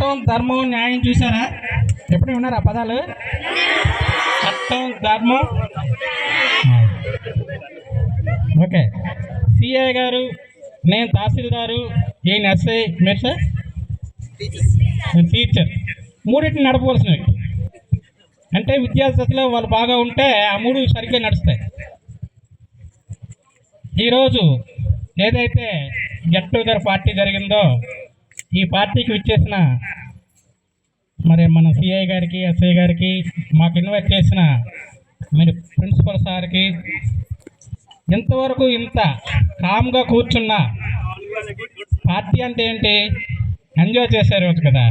చట్టం ధర్మం న్యాయం చూసారా ఎప్పుడు ఉన్నారు ఆ పదాలు? చట్టం ధర్మం. ఓకే. సిఐ గారు నేను తహసీల్దారు ఈయన ఎస్ఐ మీరు సార్? టీచర్. మూడింటిని నడపవలసినవి. అంటే విద్యార్థిలో వాళ్ళు బాగా ఉంటే ఆ మూడు సరిగ్గా నడుస్తాయి. ఈరోజు ఏదైతే గెట్ టుగెదర్ పార్టీ జరిగిందో ఈ పార్టీకి విచ్చేసిన మరి మన సిఐ గారికి ఎస్ఐ గారికి మాకు ఇన్వైట్ చేసిన మరి ప్రిన్సిపల్ సార్కి ఇంతవరకు ఇంత కామ్గా కూర్చున్న పార్టీ అంటే ఏంటి? ఎంజాయ్ చేశారు రోజు కదా.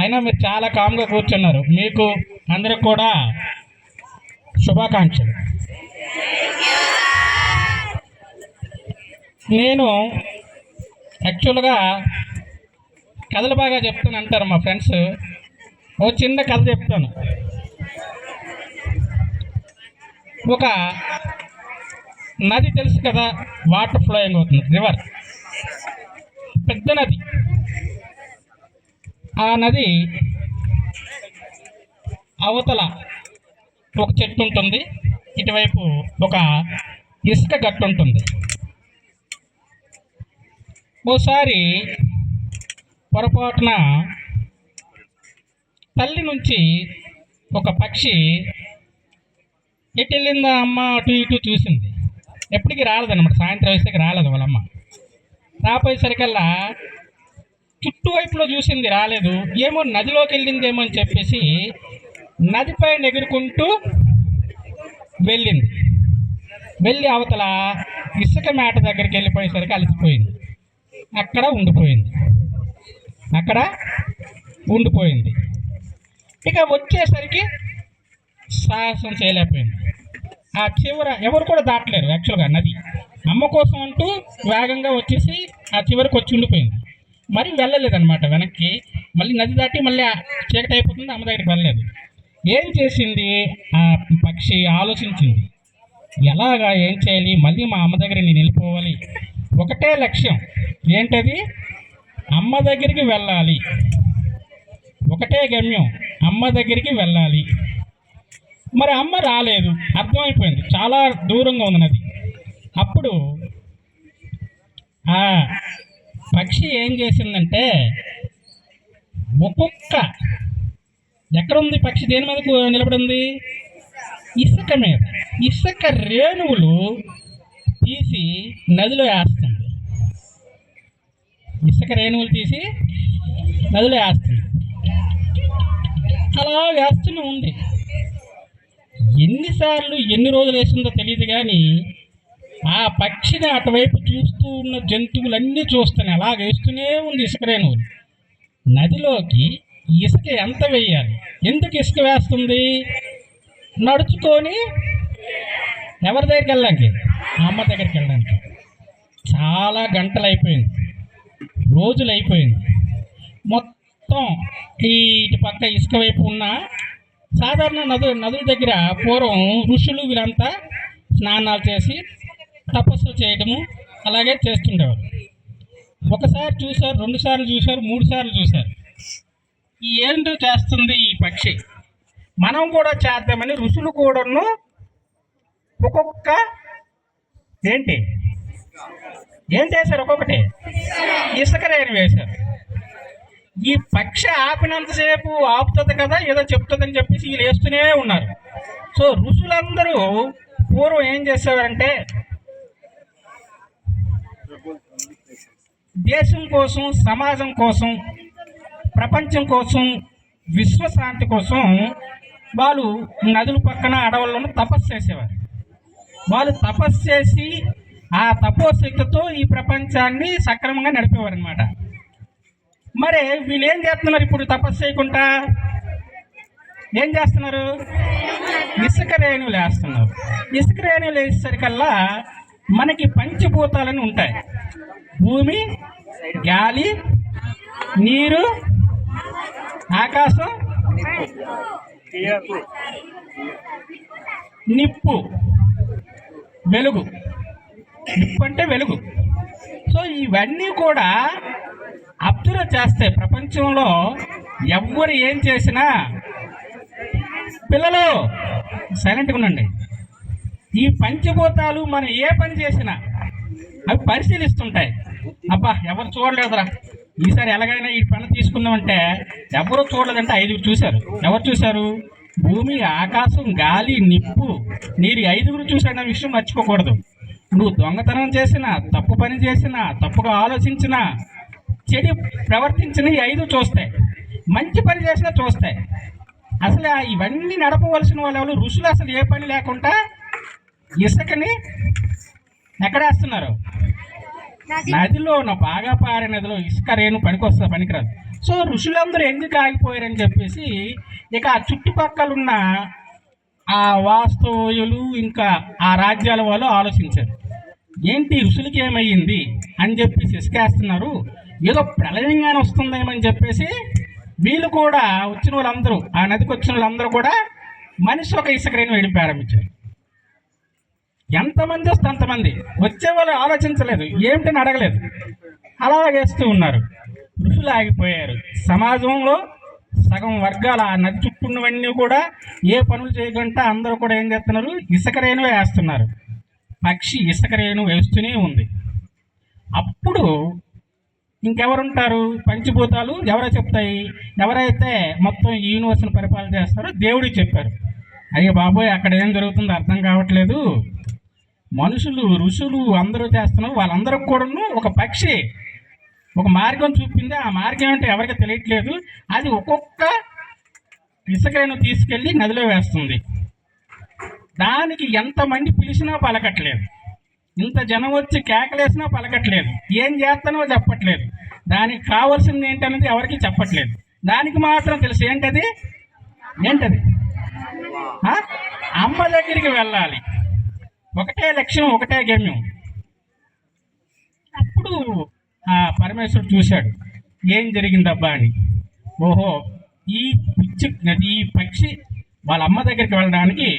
అయినా మీరు చాలా కామ్గా కూర్చున్నారు. మీకు అందరికి కూడా శుభాకాంక్షలు. నేను యాక్చువల్గా కథలు బాగా చెప్తాను అంటారు మా ఫ్రెండ్స్. ఓ చిన్న కథ చెప్తాను. ఒక నది తెలుసు కదా? వాటర్ ఫ్లోయింగ్ అవుతుంది. రివర్. పెద్ద నది. ఆ నది అవతల ఒక చెట్టు ఉంటుంది. ఇటువైపు ఒక ఇసుక గట్టు ఉంటుంది. ఓసారి పొరపాటున తల్లి నుంచి ఒక పక్షి ఎటు వెళ్ళిందా అమ్మ అటు ఇటు చూసింది. ఎప్పటికీ రాలేదన్నమాట. సాయంత్రం వేసేకి రాలేదు వాళ్ళమ్మ. రాపోయేసరికల్లా చుట్టువైపులో చూసింది రాలేదు. ఏమో నదిలోకి వెళ్ళిందేమో అని చెప్పేసి నదిపై ఎగురుకుంటూ వెళ్ళింది. వెళ్ళి అవతల ఇసుక మేట దగ్గరికి వెళ్ళిపోయేసరికి అలసిపోయింది. అక్కడ ఉండిపోయింది. అక్కడ ఉండిపోయింది. ఇక వచ్చేసరికి సాహసం చేయలేకపోయింది. ఆ చివర ఎవరు కూడా దాటలేరు యాక్చువల్గా నది. అమ్మ కోసం అంటూ వేగంగా వచ్చేసి ఆ చివరికి వచ్చి ఉండిపోయింది. మరి వెళ్ళలేదన్నమాట వెనక్కి. మళ్ళీ నది దాటి మళ్ళీ చీకటి అయిపోతుంది అమ్మ దగ్గరికి వెళ్ళలేదు. ఏం చేసింది ఆ పక్షి? ఆలోచించింది. ఎలాగా ఏం చేయాలి? మళ్ళీ మా అమ్మ దగ్గర నేను వెళ్ళిపోవాలి. ఒకటే లక్ష్యం. ఏంటది? అమ్మ దగ్గరికి వెళ్ళాలి. ఒకటే గమ్యం అమ్మ దగ్గరికి వెళ్ళాలి. మరి అమ్మ రాలేదు అర్థమైపోయింది. చాలా దూరంగా ఉంది నది. అప్పుడు ఆ పక్షి ఏం చేసిందంటే ఒక్కొక్క ఎక్కడుంది పక్షి? దేని మీద నిలబడింది? ఇసుక మీద. ఇసుక రేణువులు తీసి నదిలో వేస్తుంది ఇసుక రేణువులు తీసి నదిలో వేస్తుంది అలా వేస్తూనే ఉంది. ఎన్నిసార్లు ఎన్ని రోజులు వేసిందో తెలియదు కానీ ఆ పక్షిని అటువైపు చూస్తూ ఉన్న జంతువులన్నీ చూస్తున్నాయి అలా వేస్తూనే ఉంది ఇసుక రేణువులు. నదిలోకి ఇసుక ఎంత వేయాలి? ఎందుకు ఇసుక వేస్తుంది? నడుచుకొని ఎవరి దగ్గరికి వెళ్ళడానికి? అమ్మ దగ్గరికి వెళ్ళడానికి. చాలా గంటలు అయిపోయింది. రోజులు అయిపోయింది మొత్తం ఈ ఇటు పక్క ఇసుక వైపు ఉన్న సాధారణ నదులు నదుల దగ్గర పూర్వం ఋషులు వీరంతా స్నానాలు చేసి తపస్సు చేయడము అలాగే చేస్తుండేవారు. ఒకసారి చూశారు రెండు సార్లు చూశారు మూడు సార్లు చూశారు. ఈ ఏంటో చేస్తుంది ఈ పక్షి. మనం కూడా చేద్దామని ఋషులు కూడాను ఒక్కొక్క ఏంటి? ఏం చేశారు ఒక్కొక్కటి? ఇసుక రేణు వేశారు. ఈ పక్షి ఆపినంతసేపు ఆపుతుంది కదా ఏదో చెప్తుందని చెప్పేసి వీళ్ళు వేస్తూనే ఉన్నారు. సో ఋషులందరూ పూర్వం ఏం చేసేవారంటే దేశం కోసం సమాజం కోసం ప్రపంచం కోసం విశ్వశాంతి కోసం వాళ్ళు నదుల పక్కన అడవుల్లోనూ తపస్సు చేసేవారు. వాళ్ళు తపస్సు చేసి ఆ తపోశక్తితో ఈ ప్రపంచాన్ని సక్రమంగా నడిపేవారు అనమాట మరి వీళ్ళు ఏం చేస్తున్నారు ఇప్పుడు తపస్సు చేయకుండా? ఏం చేస్తున్నారు? ఇసుక రేణువులు వేస్తున్నారు. ఇసుక రేణువులు వేసేసరికల్లా మనకి పంచభూతాలని ఉంటాయి. భూమి గాలి నీరు ఆకాశం నిప్పు వెలుగు. నిప్పు అంటే వెలుగు. సో ఇవన్నీ కూడా అబ్జర్వ్ చేస్తే ప్రపంచంలో ఎవ్వరు ఏం చేసినా పిల్లలు సైలెంట్గా ఉండండి. ఈ పంచభూతాలు మనం ఏ పని చేసినా అవి పరిశీలిస్తుంటాయి. అబ్బా ఎవరు చూడలేదురా. ఈసారి ఎలాగైనా ఈ పని తీసుకుందామంటే ఎవరు చూడలేదంటే ఐదుగురు చూశారు. ఎవరు చూశారు? భూమి ఆకాశం గాలి నిప్పు. నీరు ఐదుగురు ఐదుగురు చూశాడన్న విషయం మర్చిపోకూడదు. నువ్వు దొంగతనం చేసినా తప్పు పని చేసినా తప్పుగా ఆలోచించినా చెడు ప్రవర్తించిన ఈ ఐదు చూస్తాయి. మంచి పని చేసినా చూస్తాయి. అసలు ఇవన్నీ నడపవలసిన వాళ్ళు ఎవరు? ఋషులు అసలు ఏ పని లేకుండా ఇసుకని ఎక్కడేస్తున్నారు? నదిలో నా బాగా పారే నదిలో ఇసుక రేణు పనికొస్తా పనికిరాదు. సో ఋషులందరూ ఎందుకు ఆగిపోయారని చెప్పేసి ఇక ఆ చుట్టుపక్కల ఉన్న ఆ వాస్తవులు ఇంకా ఆ రాజ్యాల వాళ్ళు ఆలోచించారు. ఏంటి ఋషులకి ఏమయ్యింది అని చెప్పేసి ఇసుకేస్తున్నారు ఏదో ప్రళయంగానే వస్తుందేమని చెప్పేసి వీళ్ళు కూడా వచ్చిన వాళ్ళందరూ ఆ నదికి వచ్చిన వాళ్ళందరూ కూడా మనిషి ఒక ఇసుకరేని వేయడం ప్రారంభించారు. ఎంతమంది వస్తే అంతమంది. వచ్చే వాళ్ళు ఆలోచించలేదు ఏమిటని అడగలేదు. అలా వేస్తూ ఉన్నారు. ఋషులు ఆగిపోయారు. సమాజంలో సగం వర్గాలు ఆ నది చుట్టూ ఉన్నవన్నీ కూడా ఏ పనులు చేయకుండా అందరూ కూడా ఏం చేస్తున్నారు? ఇసుకరేనివే వేస్తున్నారు. పక్షి ఇసుక రేణు వేస్తూనే ఉంది. అప్పుడు ఇంకెవరుంటారు? పంచభూతాలు ఎవరో చెప్తాయి. ఎవరైతే మొత్తం యూనివర్స్ని పరిపాలన చేస్తారో దేవుడికి చెప్పారు. అయ్యో బాబోయ్ అక్కడ ఏం జరుగుతుందో అర్థం కావట్లేదు. మనుషులు ఋషులు అందరూ చేస్తున్నారు. వాళ్ళందరూ కూడాను ఒక పక్షి ఒక మార్గం చూపింది. ఆ మార్గం అంటే ఎవరికి తెలియట్లేదు. అది ఒక్కొక్క ఇసుకను తీసుకెళ్ళి నదిలో వేస్తుంది. దానికి ఎంతమంది పిలిచినా పలకట్లేదు. ఇంత జనం వచ్చి కేకలేసినా పలకట్లేదు. ఏం చేస్తానో చెప్పట్లేదు. దానికి కావాల్సింది ఏంటనేది ఎవరికి చెప్పట్లేదు. దానికి మాత్రం తెలుసు ఏంటది? ఏంటది? అమ్మ దగ్గరికి వెళ్ళాలి. ఒకటే లక్ష్యం ఒకటే గమ్యం. అప్పుడు ఆ పరమేశ్వరుడు చూశాడు. ఏం జరిగిందబ్బా అని. ఓహో ఈ పిచ్చి ఈ పక్షి వాళ్ళ అమ్మ దగ్గరికి వెళ్ళడానికి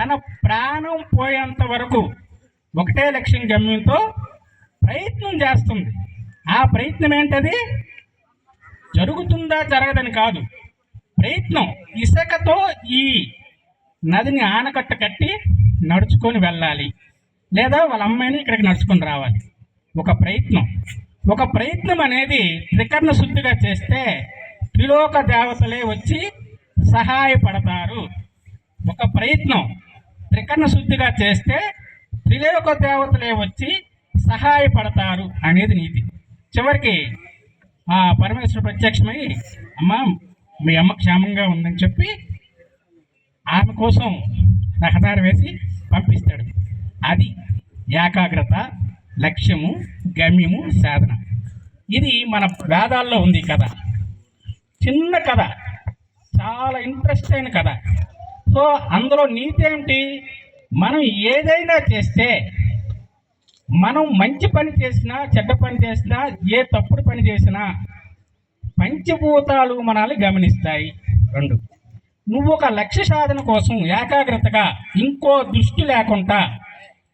తన ప్రాణం పోయేంత వరకు ఒకటే లక్ష్యం గమ్యంతో ప్రయత్నం చేస్తుంది. ఆ ప్రయత్నం ఏంటది? జరుగుతుందా జరగదని కాదు. ప్రయత్నం ఇసుకతో ఈ నదిని ఆనకట్ట కట్టి నడుచుకొని వెళ్ళాలి. లేదా వాళ్ళ అమ్మాయిని ఇక్కడికి నడుచుకొని రావాలి. ఒక ప్రయత్నం. ఒక ప్రయత్నం అనేది త్రికరణ శుద్ధిగా చేస్తే త్రిలోక దేవతలే వచ్చి సహాయపడతారు. ఒక ప్రయత్నం. త్రికరణ శుద్ధిగా చేస్తే త్రిలోక దేవతలే వచ్చి సహాయపడతారు అనేది నీతి. చివరికి ఆ పరమేశ్వరుడు ప్రత్యక్షమై అమ్మ మీ అమ్మ క్షేమంగా ఉందని చెప్పి ఆమె కోసం రహదారి వేసి పంపిస్తాడు. అది ఏకాగ్రత లక్ష్యము గమ్యము సాధన. ఇది మన వేదాల్లో ఉంది కథ. చిన్న కథ. చాలా ఇంట్రెస్ట్ అయిన కథ. సో అందులో నీతి ఏమిటి? మనం ఏదైనా చేస్తే మనం మంచి పని చేసినా చెడ్డ పని చేసినా ఏ తప్పుడు పని చేసినా పంచభూతాలు మనల్ని గమనిస్తాయి. రెండు. నువ్వు ఒక లక్ష్య సాధన కోసం ఏకాగ్రతగా ఇంకో దృష్టి లేకుండా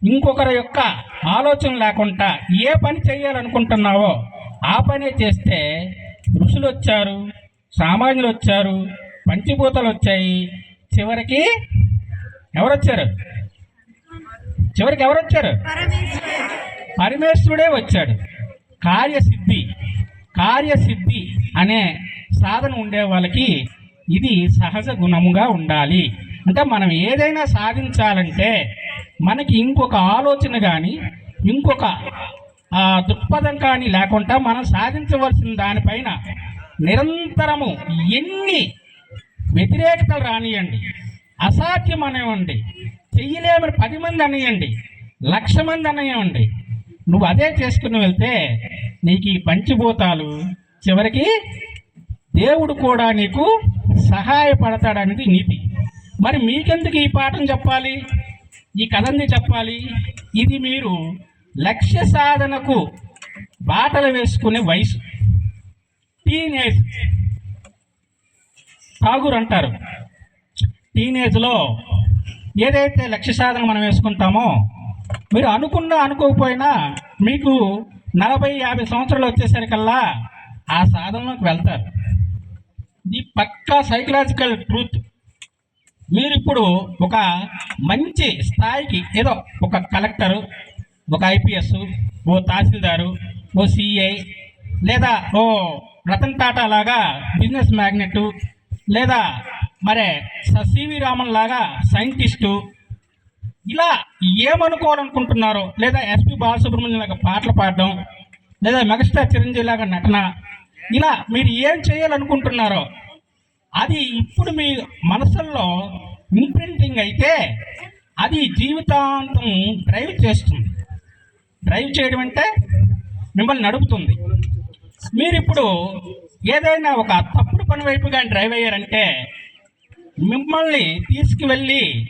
ఇంకొకరి యొక్క ఆలోచన లేకుండా ఏ పని చేయాలనుకుంటున్నావో ఆ పనే చేస్తే ఋషులు వచ్చారు సామాన్యులు వచ్చారు పంచభూతాలు వచ్చాయి చివరికి ఎవరు వచ్చారు చివరికి ఎవరు వచ్చారు పరమేశ్వరుడే వచ్చాడు. కార్యసిద్ధి కార్యసిద్ధి అనే సాధన ఉండే వాళ్ళకి ఇది సహజ గుణముగా ఉండాలి. అంటే మనం ఏదైనా సాధించాలంటే మనకి ఇంకొక ఆలోచన కానీ ఇంకొక దృక్పథం కానీ లేకుండా మనం సాధించవలసిన దానిపైన నిరంతరము ఎన్ని వ్యతిరేకతలు రానియండి. అసాధ్యం అనేవండి చెయ్యలేమని పది మంది అనేయండి. లక్ష మంది అనేయండి. నువ్వు అదే చేసుకుని వెళ్తే నీకు ఈ పంచభూతాలు చివరికి దేవుడు కూడా నీకు సహాయపడతాడనేది నీతి. మరి మీకెందుకు ఈ పాఠం చెప్పాలి? ఈ కథంది చెప్పాలి? ఇది మీరు లక్ష్య సాధనకు బాటలు వేసుకునే వయసు. టీనేజ్ ఠాగూర్ అంటారు. టీనేజ్లో ఏదైతే లక్ష్య సాధన మనం వేసుకుంటామో మీరు అనుకున్నా అనుకోకపోయినా మీకు నలభై యాభై సంవత్సరాలు వచ్చేసరికల్లా ఆ సాధనలోకి వెళ్తారు. ఇది పక్కా సైకలాజికల్ ట్రూత్ మీరు ఇప్పుడు ఒక మంచి స్థాయికి ఏదో ఒక కలెక్టరు ఒక ఐపీఎస్ ఓ తహసీల్దారు ఓ సిఐ లేదా ఓ రతన్ టాటా లాగా బిజినెస్ మ్యాగ్నెట్ లేదా మరే స- సివి రామన్ లాగా సైంటిస్టు ఇలా ఏమనుకోవాలనుకుంటున్నారో లేదా ఎస్పి బాలసుబ్రహ్మణ్యం లాగా పాటలు పాడడం లేదా మెగాస్టార్ చిరంజీవి లాగా నటన ఇలా మీరు ఏం చేయాలనుకుంటున్నారో అది ఇప్పుడు మీ మనసుల్లో ఇంప్రింటింగ్ అయితే అది జీవితాంతం డ్రైవ్ చేస్తుంది. డ్రైవ్ చేయడం అంటే మిమ్మల్ని నడుపుతుంది. మీరు ఇప్పుడు ఏదైనా ఒక తప్పుడు పని వైపుగా డ్రైవ్ అయ్యారంటే మిమ్మల్ని తీసుకువెళ్ళి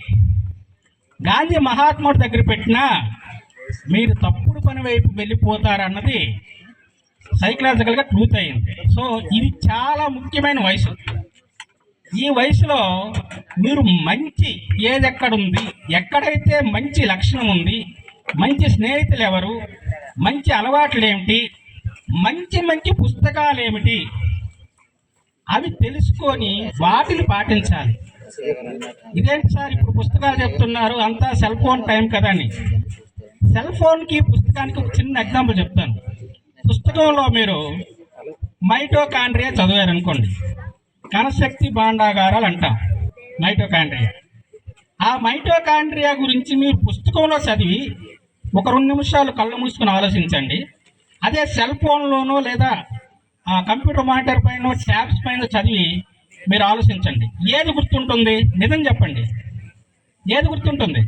గాంధీ మహాత్ముడి దగ్గర పెట్టినా మీరు తప్పుడు పని వైపు వెళ్ళిపోతారన్నది సైకలాజికల్గా ట్రూత్ అయింది. సో ఇది చాలా ముఖ్యమైన వయసు. ఈ వయసులో మీరు మంచి ఏది ఎక్కడుంది? ఎక్కడైతే మంచి లక్షణం ఉంది? మంచి స్నేహితులు ఎవరు? మంచి అలవాట్లు ఏమిటి మంచి మంచి పుస్తకాలు ఏమిటి అవి తెలుసుకొని వాటిని పాటించాలి. ఇదేంటి సార్ ఇప్పుడు పుస్తకాలు చెప్తున్నారు? అంతా సెల్ ఫోన్ టైం కదా అని. సెల్ ఫోన్కి పుస్తకానికి ఒక చిన్న ఎగ్జాంపుల్ చెప్తాను. పుస్తకంలో మీరు మైటోకాండ్రియా చదివారనుకోండి. కణశక్తి భాండాగారాలు అంటాం మైటోకాండ్రియా. ఆ మైటోకాండ్రియా గురించి మీరు పుస్తకంలో చదివి ఒక రెండు నిమిషాలు కళ్ళు మూసుకుని ఆలోచించండి. అదే సెల్ ఫోన్లోనో లేదా కంప్యూటర్ మానిటర్ పైన ట్యాబ్స్ పైన చదివి మీరు ఆలోచించండి. ఏది గుర్తుంటుంది? నిజం చెప్పండి. ఏది గుర్తుంటుంది?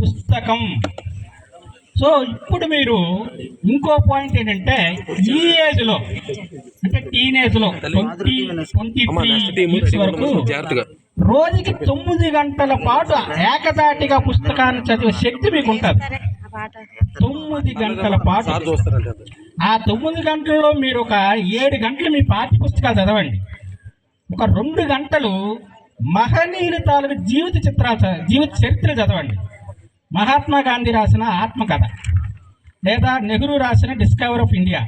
పుస్తకం. సో ఇప్పుడు మీరు ఇంకో పాయింట్ ఏంటంటే ఈ ఏజ్లో అంటే టీనేజ్లో ట్వంటీ ట్వంటీ త్రీ వరకు రోజుకి తొమ్మిది గంటల పాటు ఏకదాటిగా పుస్తకాన్ని చదివే శక్తి మీకు ఉంటుంది తొమ్మిది గంటల పాటు. ఆ తొమ్మిది గంటల్లో మీరు ఒక ఏడు గంటలు మీ పాఠ్య పుస్తకాలు చదవండి. ఒక రెండు గంటలు మహనీయుల తాలూకు జీవిత చిత్రాలు జీవిత చరిత్ర చదవండి. మహాత్మా గాంధీ రాసిన ఆత్మకథ లేదా నెహ్రూ రాసిన డిస్కవర్ ఆఫ్ ఇండియా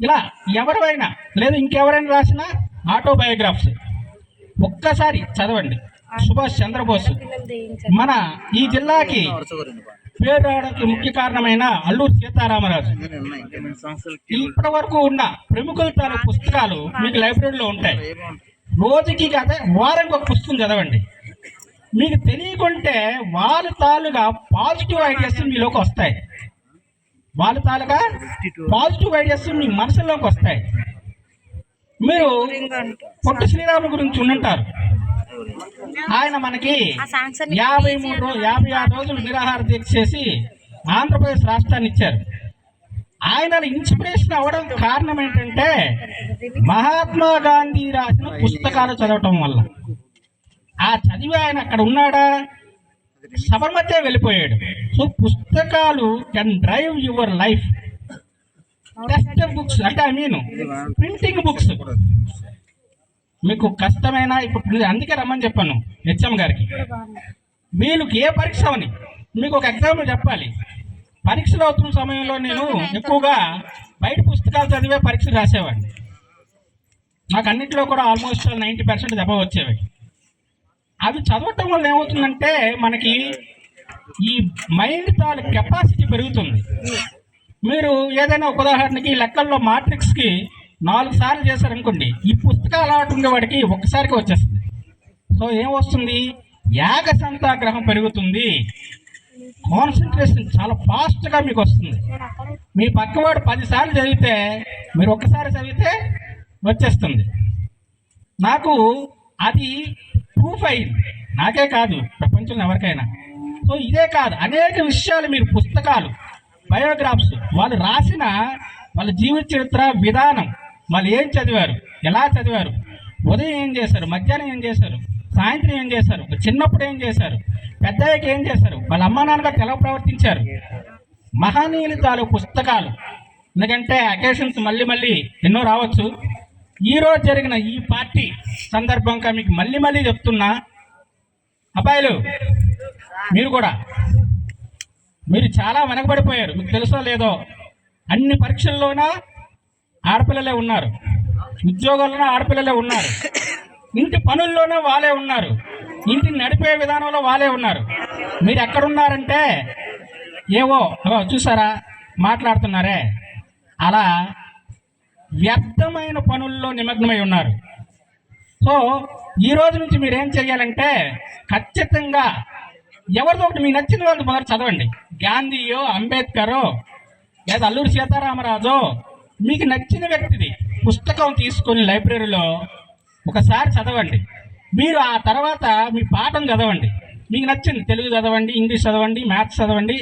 ఇలా ఎవరైనా లేదా ఇంకెవరైనా రాసిన ఆటోబయోగ్రాఫ్స్ ఒక్కసారి చదవండి. సుభాష్ చంద్రబోస్ మన ఈ జిల్లాకి పేరు రావడానికి ముఖ్య కారణమైన అల్లూరు సీతారామరాజు. ఇప్పటి వరకు ఉన్న ప్రముఖుల తాలూకు పుస్తకాలు మీకు లైబ్రరీలో ఉంటాయి. రోజుకి కాదే వారానికి ఒక పుస్తకం చదవండి. మీకు తెలియకుంటే వాళ్ళ తాలుగా పాజిటివ్ ఐడియాస్ మీలోకి వస్తాయి. వాళ్ళ తాలుగా పాజిటివ్ ఐడియాస్ మీ మనసులోకి వస్తాయి. మీరు పొట్టు శ్రీరాము గురించి ఉండుంటారు. ఆయన మనకి యాభై మూడు రోజులు యాభై ఆరు రోజులు నిరాహార దీక్ష చేసి ఆంధ్రప్రదేశ్ రాష్ట్రాన్ని ఇచ్చారు. ఆయన ఇన్స్పిరేషన్ అవ్వడం కారణం ఏంటంటే మహాత్మా గాంధీ రాసిన పుస్తకాలు చదవటం వల్ల. ఆ చదివి ఆయన అక్కడ ఉన్నాడా? సబర్మతే వెళ్ళిపోయాడు. సో పుస్తకాలు can drive your life text books అంటే ఐ మీన్ ప్రింటింగ్ బుక్స్ మీకు కష్టమైన ఇప్పుడు అందుకే రమ్మని చెప్పాను హెచ్ఎం గారికి. మీకు ఏ పరీక్ష అవని? మీకు ఒక ఎగ్జాంపుల్ చెప్పాలి. పరీక్షలు అవుతున్న సమయంలో నేను ఎక్కువగా బయట పుస్తకాలు చదివే పరీక్షలు రాసేవాడిని. నాకు అన్నింటిలో కూడా ఆల్మోస్ట్ నైంటీ పర్సెంట్ దెబ్బ వచ్చేవి. అవి చదవటం వల్ల ఏమవుతుందంటే మనకి ఈ మైండ్ తాలూ కెపాసిటీ పెరుగుతుంది. మీరు ఏదైనా ఉదాహరణకి లెక్కల్లో మాట్రిక్స్కి నాలుగు సార్లు చేశారనుకోండి ఈ పుస్తకాలు అలవాటు ఉండేవాడికి ఒక్కసారికి వచ్చేస్తుంది. సో ఏమొస్తుంది యాగ సంతాగ్రహం పెరుగుతుంది. కాన్సన్ట్రేషన్ చాలా ఫాస్ట్గా మీకు వస్తుంది. మీ పక్కవాడు పదిసార్లు చదివితే మీరు ఒక్కసారి చదివితే వచ్చేస్తుంది. నాకు అది ప్రూఫ్ అయింది. నాకే కాదు ప్రపంచంలో ఎవరికైనా. సో ఇదే కాదు అనేక విషయాలు మీరు పుస్తకాలు బయోగ్రాఫ్స్ వాళ్ళు రాసిన వాళ్ళ జీవిత చరిత్ర విధానం వాళ్ళు ఏం చదివారు? ఎలా చదివారు? ఉదయం ఏం చేశారు? మధ్యాహ్నం ఏం చేశారు? సాయంత్రం ఏం చేశారు? చిన్నప్పుడు ఏం చేశారు? పెద్దయ్యకి ఏం చేశారు? వాళ్ళ అమ్మా నాన్నగారు ఎలా ప్రవర్తించారు? మహనీయులు తాలూ పుస్తకాలు. ఎందుకంటే అకేషన్స్ మళ్ళీ మళ్ళీ ఎన్నో రావచ్చు. ఈరోజు జరిగిన ఈ పార్టీ సందర్భంగా మీకు మళ్ళీ మళ్ళీ చెప్తున్నా. అబ్బాయిలు మీరు కూడా. మీరు చాలా వెనకబడిపోయారు. మీకు తెలుసో లేదో? అన్ని పరీక్షల్లోనా ఆడపిల్లలే ఉన్నారు. ఉద్యోగాల్లోనే ఆడపిల్లలే ఉన్నారు. ఇంటి పనుల్లోనే వాళ్ళే ఉన్నారు. ఇంటిని నడిపే విధానంలో వాళ్ళే ఉన్నారు. మీరు ఎక్కడున్నారంటే ఏవో చూసారా? మాట్లాడుతున్నారే. అలా వ్యర్థమైన పనుల్లో నిమగ్నమై ఉన్నారు. సో ఈ రోజు నుంచి మీరు ఏం చేయాలంటే ఖచ్చితంగా ఎవరిదో ఒకటి మీకు నచ్చిన వాళ్ళు మొదలు చదవండి. గాంధీయో అంబేద్కరో లేదా అల్లూరి సీతారామరాజు మీకు నచ్చిన వ్యక్తిది పుస్తకం తీసుకొని లైబ్రరీలో ఒకసారి చదవండి. మీరు ఆ తర్వాత మీ పాఠం చదవండి. మీకు నచ్చింది తెలుగు చదవండి ఇంగ్లీష్ చదవండి మ్యాథ్స్ చదవండి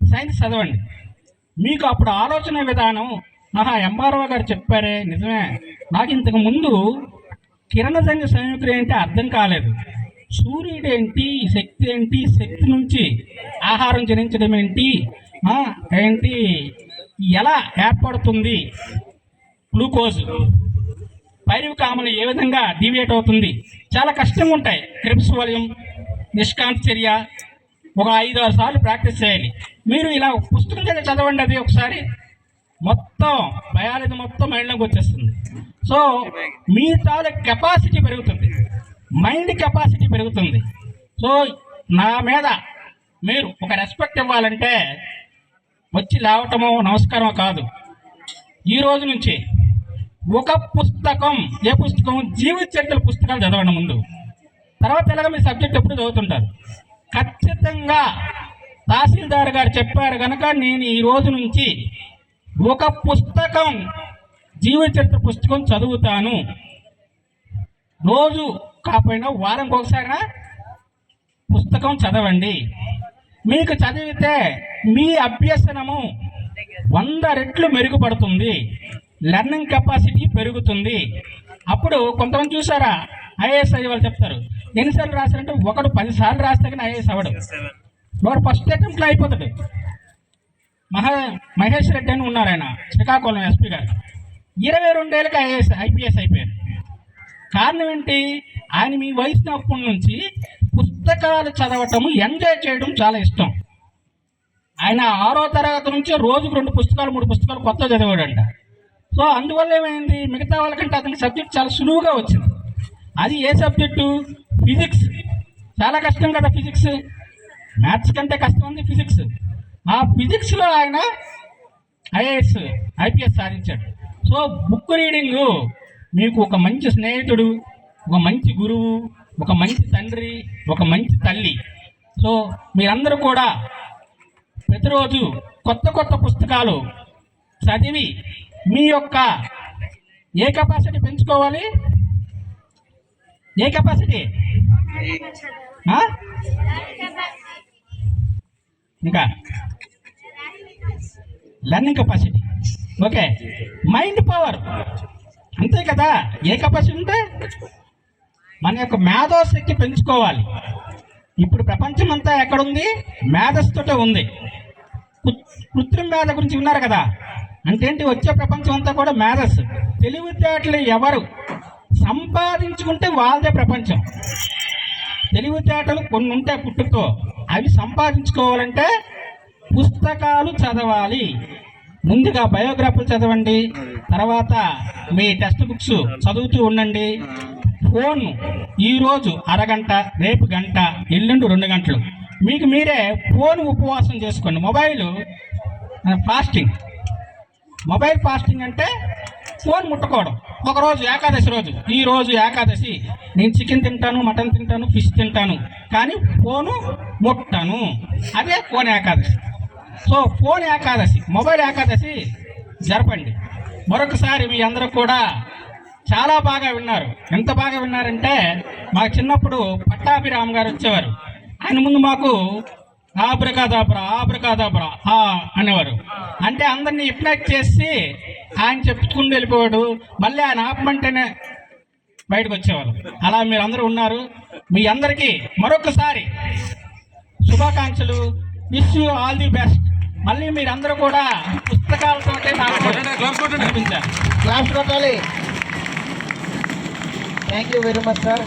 సైన్స్ చదవండి. మీకు అప్పుడు ఆలోచన విధానం ఆహా ఎంఆర్ఓ గారు చెప్పారే నిజమే. నాకు ఇంతకు ముందు కిరణజన్య సంయుక్తులు ఏంటి అర్థం కాలేదు. సూర్యుడు ఏంటి శక్తి ఏంటి శక్తి నుంచి ఆహారం జనించడం ఏంటి ఏంటి ఎలా ఏర్పడుతుంది? గ్లూకోజ్ పైరువిక ఆమ్లం ఏ విధంగా డీవియేట్ అవుతుంది? చాలా కష్టంగా ఉంటాయి క్రిప్స్ వలయం నిష్కాంత చర్య ఒక ఐదు ఆరు సార్లు ప్రాక్టీస్ చేయాలి మీరు ఇలా పుస్తకం కింద చదవండి అది ఒకసారి మొత్తం బయాలజీ మొత్తం మైండ్లోకి వచ్చేస్తుంది. సో మీ తాలూ కెపాసిటీ పెరుగుతుంది. మైండ్ కెపాసిటీ పెరుగుతుంది. సో నా మీద మీరు ఒక రెస్పెక్ట్ ఇవ్వాలంటే వచ్చి లేవటమో నమస్కారం కాదు. ఈ రోజు నుంచి ఒక పుస్తకం ఏ పుస్తకం? జీవిత చరిత్ర పుస్తకాలు చదవండి ముందు. తర్వాత ఎలాగ మీ సబ్జెక్ట్ ఎప్పుడు చదువుతుంటారు? ఖచ్చితంగా తహసీల్దార్ గారు చెప్పారు కనుక నేను ఈ రోజు నుంచి ఒక పుస్తకం జీవిత చరిత్ర పుస్తకం చదువుతాను. రోజు కాకపోయినా వారంకి ఒకసారి పుస్తకం చదవండి. మీకు చదివితే మీ అభ్యసనము వంద రెట్లు మెరుగుపడుతుంది. లెర్నింగ్ కెపాసిటీ పెరుగుతుంది. అప్పుడు కొంతమంది చూసారా? ఐఏఎస్ అయ్యే వాళ్ళు చెప్తారు. ఎన్నిసార్లు రాశారంటే ఒకడు పదిసార్లు రాస్తే కానీ ఐఏఎస్ అవ్వడు. వాడు ఫస్ట్ అటెంప్ట్లో అయిపోతాడు. మహా మహేష్ రెడ్డి అని ఉన్నారు ఆయన శ్రీకాకుళం ఎస్పీ గారు. ఇరవై రెండేళ్ళకి ఐఏఎస్ ఐపీఎస్ అయిపోయారు. కారణం ఏంటి? ఆయన మీ వయసునప్పటి నుంచి పుస్తకాలు చదవటం ఎంజాయ్ చేయడం చాలా ఇష్టం. ఆయన ఆరో తరగతి నుంచి రోజుకు రెండు పుస్తకాలు మూడు పుస్తకాలు కొత్త చదివాడంట. సో అందువల్ల ఏమైంది? మిగతా వాళ్ళకంటే అతనికి సబ్జెక్ట్ చాలా సులువుగా వచ్చింది. అది ఏ సబ్జెక్టు? ఫిజిక్స్. చాలా కష్టం కదా ఫిజిక్స్. మ్యాథ్స్ కంటే కష్టం ఉంది ఫిజిక్స్. ఆ ఫిజిక్స్లో ఆయన ఐఏఎస్ ఐపీఎస్ సాధించాడు. సో బుక్ రీడింగ్ మీకు ఒక మంచి స్నేహితుడు ఒక మంచి గురువు ఒక మంచి తండ్రి ఒక మంచి తల్లి. సో మీరందరూ కూడా ప్రతిరోజు కొత్త కొత్త పుస్తకాలు చదివి మీ యొక్క ఏ కెపాసిటీ పెంచుకోవాలి? ఏ కెపాసిటీ ఇంకా? Learning capacity okay mind power అంతే కదా? ఏ కెపాసిటీ ఉంటే? మన యొక్క మేధోశక్తి పెంచుకోవాలి. ఇప్పుడు ప్రపంచం అంతా ఎక్కడుంది? మేధస్సుతోటే ఉంది. కృత్రిమ మేధ గురించి విన్నారు కదా? అంటే ఏంటి వచ్చే ప్రపంచం అంతా కూడా మేధస్సు. తెలివితేటలు ఎవరు? సంపాదించుకుంటే వాళ్ళదే ప్రపంచం. తెలివితేటలు కొన్ని ఉంటాయి పుట్టుకతో. అవి సంపాదించుకోవాలంటే పుస్తకాలు చదవాలి. ముందుగా బయోగ్రాఫీలు చదవండి. తర్వాత మీ టెక్స్ట్ బుక్స్ చదువుతూ ఉండండి. ఫోన్ ఈరోజు అరగంట రేపు గంట ఎల్లుండి రెండు గంటలు. మీకు మీరే ఫోన్ ఉపవాసం చేసుకోండి. Mobile fasting. మొబైల్ ఫాస్టింగ్ అంటే ఫోన్ ముట్టుకోవడం. ఒకరోజు ఏకాదశి రోజు. ఈ రోజు ఏకాదశి. నేను చికెన్ తింటాను మటన్ తింటాను ఫిష్ తింటాను కానీ ఫోను ముట్టను. అదే phone Ekadashi. So phone Ekadashi mobile Ekadashi జరపండి. మరొకసారి మీ అందరూ కూడా చాలా బాగా విన్నారు. ఎంత బాగా విన్నారంటే మాకు చిన్నప్పుడు పట్టాభిరామ్ గారు వచ్చేవారు. ఆయన ముందు మాకు ఆబ్రకాదాబ్రా ఆబ్రకాదాబ్రా ఆ అనేవారు. అంటే అందరినీ హిప్నైట్ చేసి ఆయన చెప్పుకుంటూ వెళ్ళిపోయాడు. మళ్ళీ ఆయన ఆపమంటేనే బయటకు వచ్చేవారు. అలా మీరు అందరూ ఉన్నారు. మీ అందరికీ మరొకసారి శుభాకాంక్షలు. Wish you all the best. మళ్ళీ మీరందరూ కూడా పుస్తకాలతో నాకు క్లాస్ కొట్టాలి. Thank you very much sir